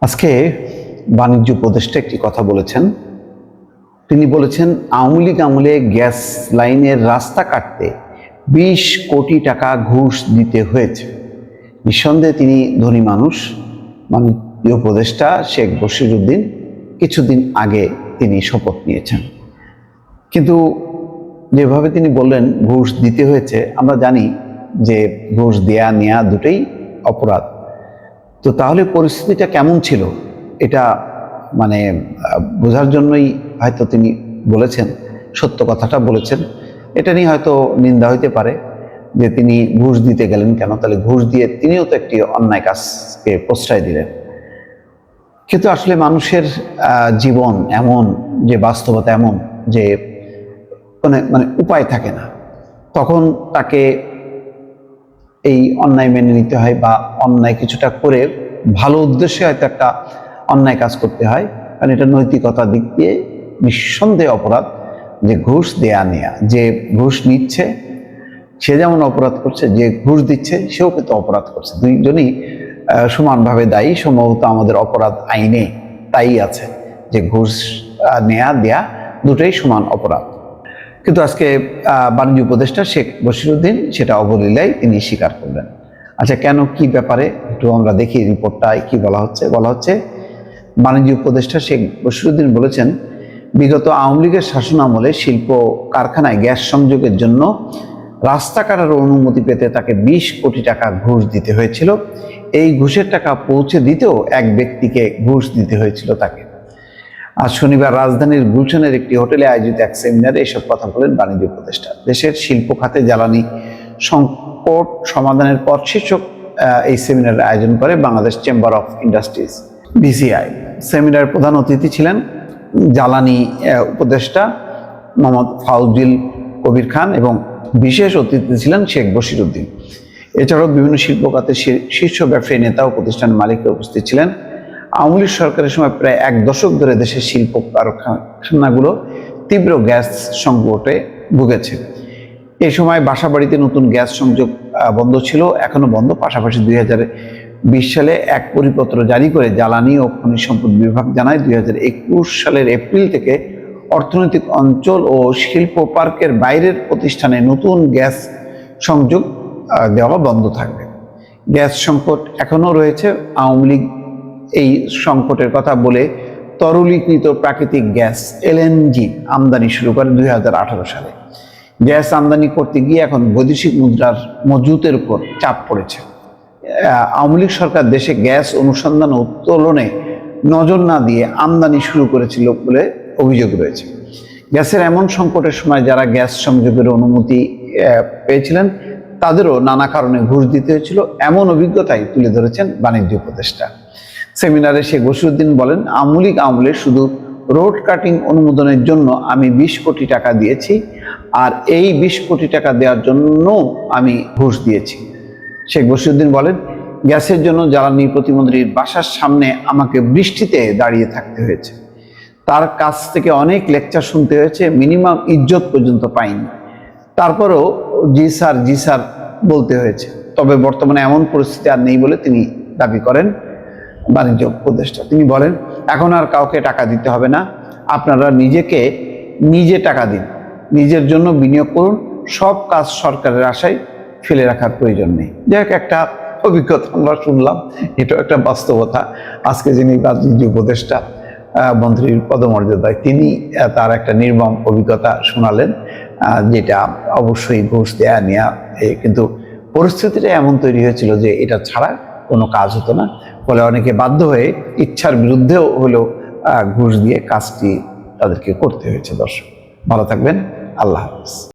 আজকে বাণিজ্য উপদেষ্টা একটি কথা বলেছেন। তিনি বলেছেন, আওয়ামী লীগ আমলে গ্যাস লাইনের রাস্তা কাটতে বিশ কোটি টাকা ঘুষ দিতে হয়েছে। নিঃসন্দেহে তিনি ধনী মানুষ। বাণিজ্য উপদেষ্টা শেখ বশিরুদ্দিন কিছুদিন আগে তিনি শপথ নিয়েছেন। কিন্তু যেভাবে তিনি বললেন, ঘুষ দিতে হয়েছে, আমরা জানি যে ঘুষ দেয়া নেয়া দুটোই অপরাধ। তো তাহলে পরিস্থিতিটা কেমন ছিল? এটা মানে বোঝার জন্যই হয়তো তিনি বলেছেন, সত্য কথাটা বলেছেন। এটা নিয়ে হয়তো নিন্দা হইতে পারে যে তিনি ঘুষ দিতে গেলেন কেন? তাহলে ঘুষ দিয়ে তিনিও তো একটি অন্যায় কাজকে প্রশ্রয় দিলেন। কিন্তু আসলে মানুষের জীবন এমন, যে বাস্তবতা এমন, যে মানে মানে উপায় থাকে না। তখন তাকে এই অন্যায় মেনে নিতে হয় বা অন্যায় কিছুটা করে ভালো উদ্দেশ্যে হয়তো একটা অন্যায় কাজ করতে হয়। কারণ এটা নৈতিকতার দিক দিয়ে নিঃসন্দেহে অপরাধ যে ঘুষ দেয়া নেয়া, যে ঘুষ নিচ্ছে, সে যেমন অপরাধ করছে, যে ঘুষ দিচ্ছে, সেও কিন্তু অপরাধ করছে। দুইজনই সমানভাবে দায়ী, সম্ভবত আমাদের অপরাধ আইনে তাই আছে যে ঘুষ নেয়া দেয়া দুটোই সমান অপরাধ। কিন্তু আজকে বাণিজ্য উপদেষ্টা শেখ বশিরুদ্দিন সেটা অবলীলায় তিনি স্বীকার করলেন। আচ্ছা কেন, কি ব্যাপারে? একটু আমরা দেখি রিপোর্টটায় কি বলা হচ্ছে। বলা হচ্ছে, বাণিজ্য উপদেষ্টা শেখ বশিরুদ্দিন বলেছেন, বিগত আওয়ামী লীগের শাসন আমলে শিল্প কারখানায় গ্যাস সংযোগের জন্য রাস্তা কাটার অনুমতি পেতে তাকে বিশ কোটি টাকা ঘুষ দিতে হয়েছিল। এই ঘুষের টাকা পৌঁছে দিতেও এক ব্যক্তিকে ঘুষ দিতে হয়েছিল তাকে। আজ শনিবার রাজধানীর গুলশানের একটি হোটেলে আয়োজিত এক সেমিনারে এসব কথা বলেন বাণিজ্য উপদেষ্টা। দেশের শিল্প খাতে জ্বালানি সংকট সমাধানের পর শীর্ষক এই সেমিনারের আয়োজন করে Bangladesh chamber of industries, BCI. সেমিনারের প্রধান অতিথি ছিলেন জ্বালানি উপদেষ্টা মোহাম্মদ ফাউজিল কবির খান এবং বিশেষ অতিথি ছিলেন শেখ বশিরুদ্দিন এছাড়াও বিভিন্ন শিল্প খাতের শীর্ষ ব্যবসায়ী, নেতা ও প্রতিষ্ঠান মালিকরা উপস্থিত ছিলেন। আওয়ামী সরকারের সময় প্রায় এক দশক ধরে দেশের শিল্প কারখানাগুলো তীব্র গ্যাস সংকটে ভুগেছে। এই সময় বাসাবাড়িতে নতুন গ্যাস সংযোগ বন্ধ ছিল, এখনও বন্ধ। পাশাপাশি দুই বিশ সালে এক পরিপত্র জারি করে জ্বালানি ও খনিজ সম্পদ বিভাগ জানায়, দুই হাজার একুশ সালের এপ্রিল থেকে অর্থনৈতিক অঞ্চল ও শিল্প পার্কের বাইরের প্রতিষ্ঠানে নতুন গ্যাস সংযোগ দেওয়া বন্ধ থাকবে। গ্যাস সংকট এখনও রয়েছে। আওয়ামী লীগ এই সংকটের কথা বলে তরলীকৃত প্রাকৃতিক গ্যাস এলএনজি আমদানি শুরু করে দুই হাজার আঠারো সালে। গ্যাস আমদানি করতে গিয়ে এখন বৈদেশিক মুদ্রার মজুতের উপর চাপ পড়েছে। আওয়ামী লীগ সরকার দেশে গ্যাস অনুসন্ধান উত্তোলনে নজর না দিয়ে আমদানি শুরু করেছিল বলে অভিযোগ রয়েছে। গ্যাসের এমন সংকটের সময় যারা গ্যাস সংযোগের অনুমতি পেয়েছিলেন, তাদেরও নানা কারণে ঘুষ দিতে হয়েছিল। এমন অভিজ্ঞতাই তুলে ধরেছেন বাণিজ্য উপদেষ্টা। সেমিনারে শেখ বসিরুদ্দিন বলেন আওয়ামী লীগ আমলে শুধু রোড কাটিং অনুমোদনের জন্য আমি বিশ কোটি টাকা দিয়েছি, আর এই বিশ কোটি টাকা দেওয়ার জন্য আমি ঘুষ দিয়েছি। শেখ বসিরুদ্দিন বলেন, গ্যাসের জন্য জ্বালানি প্রতিমন্ত্রীর বাসার সামনে আমাকে বৃষ্টিতে দাঁড়িয়ে থাকতে হয়েছে। তার কাছ থেকে অনেক লেকচার শুনতে হয়েছে, মিনিমাম ইজ্জত পর্যন্ত পাইনি। তারপরেও জি স্যার জি স্যার বলতে হয়েছে। তবে বর্তমানে এমন পরিস্থিতি আর নেই বলে তিনি দাবি করেন। বাণিজ্য উপদেষ্টা। তিনি বলেন, এখন আর কাউকে টাকা দিতে হবে না। আপনারা নিজেকে নিজে টাকা দিন। নিজের জন্য বিনিয়োগ করুন। সব কাজ সরকারের আশায় ফেলে রাখার প্রয়োজন নেই। যাই হোক, একটা অভিজ্ঞতা আমরা শুনলাম। এটাও একটা বাস্তবতা। আজকে যিনি বাণিজ্য উপদেষ্টা মন্ত্রীর পদমর্যাদায় তিনি তার একটা নির্মম অভিজ্ঞতা শোনালেন যেটা অবশ্যই ঘুষ দেয়া নেয়া কিন্তু পরিস্থিতিটা এমন তৈরি হয়েছিল যে এটা ছাড়া কোনো কাজ হতো না। ফলে অনেকে বাধ্য হয়ে ইচ্ছার বিরুদ্ধেও হলো ঘুষ দিয়ে কাজটি তাদেরকে করতে হয়েছে। দর্শক, ভালো থাকবেন। আল্লাহ হাফিজ।